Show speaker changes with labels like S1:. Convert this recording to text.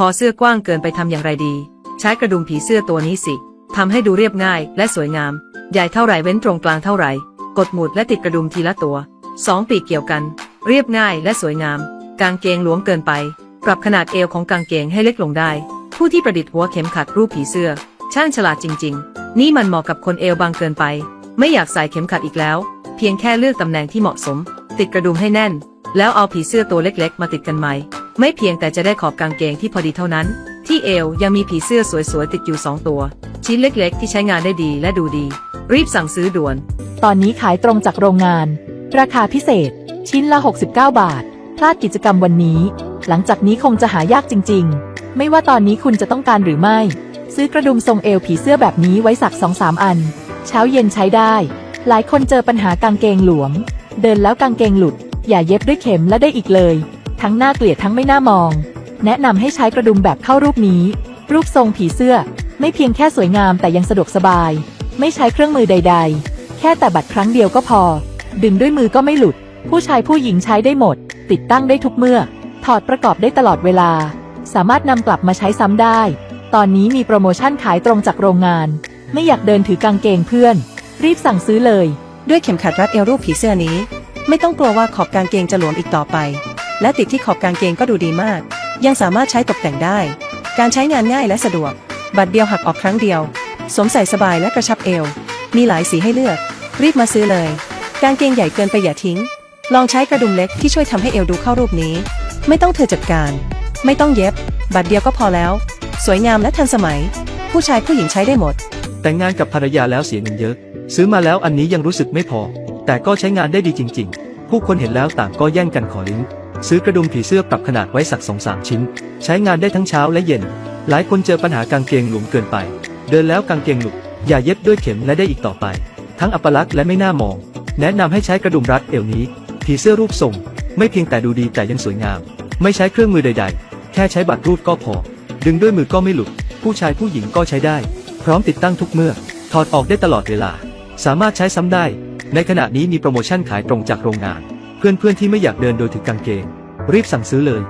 S1: คอเสื้อกว้างเกินไปทำอย่างไรดี ใช้กระดุมผีเสื้อตัวนี้สิทำให้ดูเรียบง่ายและสวยงาม ใหญ่เท่าไหร่เว้นตรงกลางเท่าไหร่ กดหมุดและติดกระดุมทีละตัวสองปีกเกี่ยวกัน เรียบง่ายและสวยงาม กางเกงหลวมเกินไป ปรับขนาดเอวของกางเกงให้เล็กลงได้ ผู้ที่ประดิษฐ์หัวเข็มขัดรูปผีเสื้อ ช่างฉลาดจริง ๆ นี่มันเหมาะกับคนเอวบางเกินไป ไม่อยากใส่เข็มขัดอีกแล้ว เพียงแค่เลือกตำแหน่งที่เหมาะสม ติดกระดุมให้แน่น แล้วเอาผีเสื้อตัวเล็ก ๆ มาติดกันใหม่ ไม่เพียงแต่จะได้ขอบกางเกงที่พอดีเท่านั้น ที่เอวยังมีผีเสื้อสวยๆ ติดอยู่สองตัว ชิ้นเล็กๆ ที่ใช้งานได้ดีและดูดี รีบสั่งซื้อด่วน
S2: ตอนนี้ขายตรงจากโรงงาน ราคาพิเศษ ชิ้นละ 69 บาท พลาดกิจกรรมวันนี้ หลังจากนี้คงจะหายากจริง ๆ ไม่ว่าตอนนี้คุณจะต้องการหรือไม่ ซื้อกระดุมทรงเอวผีเสื้อแบบนี้ไว้สัก2-3อัน เช้าเย็นใช้ได้ หลายคนเจอปัญหากางเกงหลวม เดินแล้วกางเกงหลุด อย่าเย็บด้วยเข็มและได้อีกเลย ทั้งน่าเกลียดทั้งไม่น่ามอง แนะนำให้ใช้กระดุมแบบเข้ารูปนี้ รูปทรงผีเสื้อ ไม่เพียงแค่สวยงามแต่ยังสะดวกสบาย ไม่ใช้เครื่องมือใด ๆ แค่แต่บัตรครั้งเดียวก็พอ ดึงด้วยมือก็ไม่หลุด ผู้ชายผู้หญิงใช้ได้หมด ติดตั้งได้ทุกเมื่อ ถอดประกอบได้ตลอดเวลา สามารถนำกลับมาใช้ซ้ำได้ ตอนนี้มีโปรโมชั่นขายตรงจากโรงงาน ไม่อยากเดินถือกางเกงเพื่อน รีบสั่งซื้อเลย
S3: ด้วยเข็มขัดรัดเอวรูปผีเสื้อนี้ ไม่ต้องกลัวว่าขอบกางเกงจะหลวมอีกต่อไป และติดที่ขอบกางเกงก็ดูดีมาก ยังสามารถใช้ตกแต่งได้ การใช้งานง่ายและสะดวก บัตรเดียวหักออกครั้งเดียว สวมใส่สบายและกระชับเอว มีหลายสีให้เลือก รีบมาซื้อเลย กางเกงใหญ่เกินไปอย่าทิ้ง ลองใช้กระดุมเล็กที่ช่วยทำให้เอวดูเข้ารูปนี้ ไม่ต้องเธอจัดการ ไม่ต้องเย็บ บัตรเดียวก็พอแล้ว สวยงามและทันสมัย ผู้ชายผู้หญิงใช้ได้หมด
S4: แต่งงานกับภรรยาแล้วเสียเงินเยอะ ซื้อมาแล้วอันนี้ยังรู้สึกไม่พอ แต่ก็ใช้งานได้ดีจริง ๆ ผู้คนเห็นแล้วต่างก็แย่งกันขอลิงก์ ซื้อกระดุมผีเสื้อปรับขนาดไว้สักสองสามชิ้น ใช้งานได้ทั้งเช้าและเย็น หลายคนเจอปัญหากางเกงหลวมเกินไป เดินแล้วกางเกงหลุดอย่าเย็บด้วยเข็มและได้อีกต่อไป ทั้งอัปลักษณ์และไม่น่ามอง แนะนำให้ใช้กระดุมรัดเอวนี้ ผีเสื้อรูปทรง ไม่เพียงแต่ดูดีแต่ยังสวยงาม ไม่ใช้เครื่องมือใด ๆ แค่ใช้บัตรรูดก็พอ ดึงด้วยมือก็ไม่หลุด ผู้ชายผู้หญิงก็ใช้ได้ พร้อมติดตั้งทุกเมื่อ ถอดออกได้ตลอดเวลา สามารถใช้ซ้ำได้ ในขณะนี้มีโปรโมชั่นขายตรงจากโรงงาน เพื่อนๆที่ไม่อยากเดินโดยถือกางเกง รีบสั่งซื้อเลย